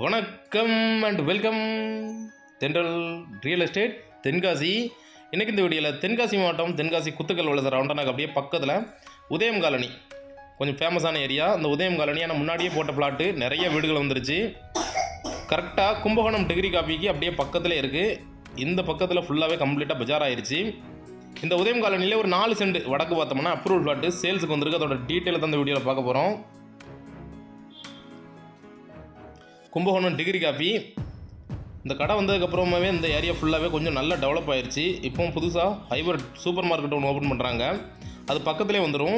வணக்கம் and welcome Thendral real estate Tenkasi. இன்றைக்கு இந்த வீடியோவில் தென்காசி மாவட்டம் தென்காசி குத்துக்கல் உள்ள ரவுண்டனாக்கு அப்படியே பக்கத்தில் உதயம் காலனி. கொஞ்சம் ஃபேமஸான ஏரியா அந்த உதயம் காலனி ஆனால் முன்னாடியே போட்ட பிளாட்டு நிறைய வீடுகள் வந்துருச்சு. கரெக்டாக கும்பகோணம் டிகிரி காப்பிக்கு அப்படியே பக்கத்தில் இருக்குது இந்த பக்கத்தில் ஃபுல்லாகவே கம்ப்ளீட்டாக பஜார் ஆயிடுச்சு இந்த உதயம் காலனியில் ஒரு நாலு சென்ட் வடக்கு பார்த்தோம்னா அப்ரூவல் பிளாட்டு சேல்ஸுக்கு வந்திருக்கு. அதோட டீட்டெயில் தான் இந்த வீடியோவில் பார்க்க போகிறோம் கும்பகோணம் டிகிரி காஃபி இந்த கடை வந்ததுக்கப்புறமாவே இந்த ஏரியா ஃபுல்லாகவே கொஞ்சம் நல்லா டெவலப் ஆயிருச்சு. இப்போவும் புதுசாக ஹைபர் சூப்பர் மார்க்கெட் ஒன்று ஓப்பன் பண்ணுறாங்க அது பக்கத்துலேயே வந்துடும்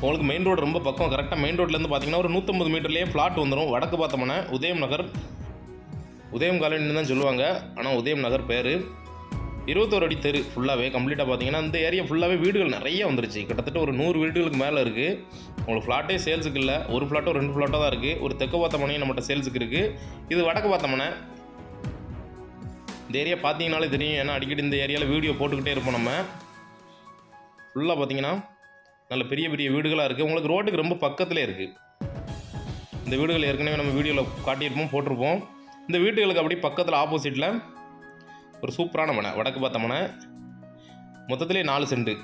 உங்களுக்கு மெயின் ரோடு ரொம்ப பக்கம். கரெக்டாக மெயின் ரோட்லேருந்து பார்த்தீங்கன்னா ஒரு நூற்றம்பது மீட்டர்லேயே ஃப்ளாட் வந்துடும் வடக்கு பார்த்தோம்னா உதயம் நகர். உதயம் காலனின்னு தான் சொல்லுவாங்க. ஆனால் உதயம் நகர் பேர். இருபத்தோரு அடி தெரு ஃபுல்லாகவே கம்ப்ளீட்டாக பார்த்தீங்கன்னா இந்த ஏரியா ஃபுல்லாகவே வீடுகள் நிறைய வந்துருச்சு. கிட்டத்தட்ட ஒரு நூறு வீடுகளுக்கு மேலே இருக்குது உங்களுக்கு ஃப்ளாட்டே சேல்ஸுக்கு இல்லை. ஒரு ஃப்ளாட்டோ ரெண்டு ஃப்ளாட்டோ தான் இருக்குது ஒரு தெற்கு பார்த்த மனையும் நம்மகிட்ட சேல்ஸுக்கு இருக்குது இது வடக்கு பார்த்த மனை இந்த ஏரியா பார்த்தீங்கனாலே தெரியும். ஏன்னா அடிக்கடி இந்த ஏரியாவில் வீடியோ போட்டுக்கிட்டே இருப்போம் நம்ம. ஃபுல்லாக பார்த்தீங்கன்னா நல்ல பெரிய பெரிய வீடுகளாக இருக்குது உங்களுக்கு ரோட்டுக்கு ரொம்ப பக்கத்துலேயே இருக்குது இந்த வீடுகள் ஏற்கனவே நம்ம வீடியோவில் காட்டியிருப்போம் போட்டிருப்போம். இந்த வீடுகளுக்கு அப்படியே பக்கத்தில் ஆப்போசிட்டில் ஒரு சூப்பரான மனை வடக்கு பார்த்த மனை. மொத்தத்திலே நாலு செண்டு.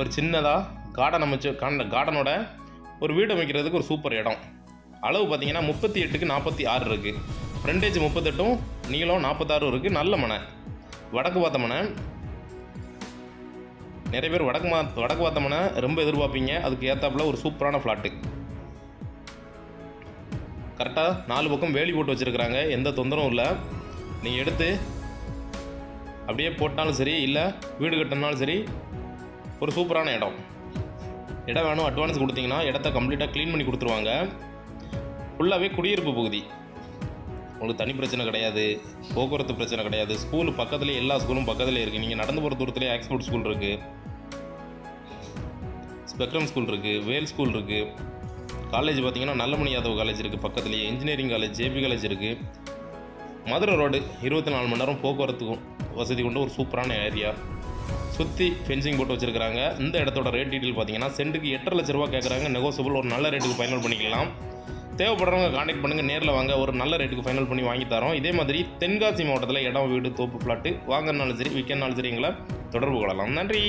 ஒரு சின்னதாக கார்டன் அமைச்சு காண்ட கார்டனோட ஒரு வீடு அமைக்கிறதுக்கு ஒரு சூப்பர் இடம். அளவு பார்த்தீங்கன்னா முப்பத்தி எட்டுக்கு நாற்பத்தி ஆறு இருக்குது ஃப்ரண்டேஜ் முப்பத்தெட்டும் நீளம் நாற்பத்தாறும் இருக்குது நல்ல மனை. வடக்கு பார்த்த மனை. நிறைய பேர் வடக்கு மா வடக்கு பார்த்த மனை ரொம்ப எதிர்பார்ப்பீங்க. அதுக்கு ஏற்றாப்புல ஒரு சூப்பரான ஃப்ளாட்டு கரெக்டாக நாலு பக்கம் வேலி போட்டு வச்சுருக்குறாங்க. எந்த தொந்தரவும் இல்லை. நீங்கள் எடுத்து அப்படியே போட்டாலும் சரி இல்லை வீடு கட்டினாலும் சரி ஒரு சூப்பரான இடம். இடம் வேணும் அட்வான்ஸ் கொடுத்தீங்கன்னா இடத்த கம்ப்ளீட்டாக க்ளீன் பண்ணி கொடுத்துருவாங்க. ஃபுல்லாகவே குடியிருப்பு பகுதி. உங்களுக்கு தனி பிரச்சனை கிடையாது போக்குவரத்து பிரச்சனை கிடையாது. ஸ்கூல் பக்கத்துலேயே எல்லா ஸ்கூலும் பக்கத்துலேயே இருக்குது நீங்கள் நடந்து போகிற தூரத்துலேயே ஆக்ஸ்போர்ட் ஸ்கூல் இருக்குது ஸ்பெக்ட்ரம் ஸ்கூல் இருக்குது வேல் ஸ்கூல் இருக்குது காலேஜ் பார்த்தீங்கன்னா நல்லமணி யாதவ் காலேஜ் இருக்குது பக்கத்துலேயே. இன்ஜினியரிங் காலேஜ் ஜேபி காலேஜ் இருக்குது மதுரை ரோடு இருபத்தி நாலு மணி நேரம் போக்குவரத்துக்கும் வசதி கொண்ட ஒரு சூப்பரான ஏரியா சுற்றி ஃபென்சிங் போட்டு வச்சுருக்காங்க இந்த இடத்தோட ரேட் டீட்டெயில் பார்த்தீங்கன்னா சென்ட்டுக்கு எட்டரை லட்ச ரூபா கேட்குறாங்க நெகோசியபிள் ஒரு நல்ல ரேட்டுக்கு ஃபைனல் பண்ணிக்கலாம். தேவைப்படுறவங்க காண்டாக்ட் பண்ணுங்கள் நேரில் வாங்க. ஒரு நல்ல ரேட்டுக்கு ஃபைனல் பண்ணி வாங்கி தரோம். இதே மாதிரி தென்காசி மாவட்டத்தில் இடம் வீடு தோப்பு ஃப்ளாட்டு வாங்கினாலும் சரி விற்கனாலும் சரி எங்களை தொடர்பு கொள்ளலாம். நன்றி!